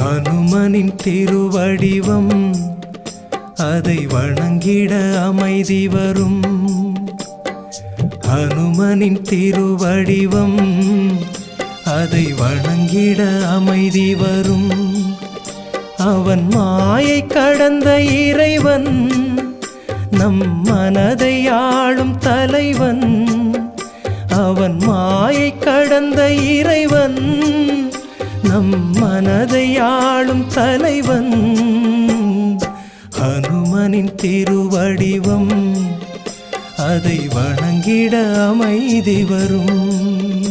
ஹனுமனின் திருவடிவம் அதை வணங்கிட அமைதி வரும். ஹனுமனின் திருவடிவம் அதை வணங்கிட அமைதி வரும். அவன் மாயை கடந்த இறைவன் நம் மனதை ஆளும் தலைவன். அவன் மாயை கடந்த இறைவன் நம் மனதை ஆளும் தலைவன். ஹனுமனின் திருவடிவம். அதை வணங்கிட அமைதி வரும்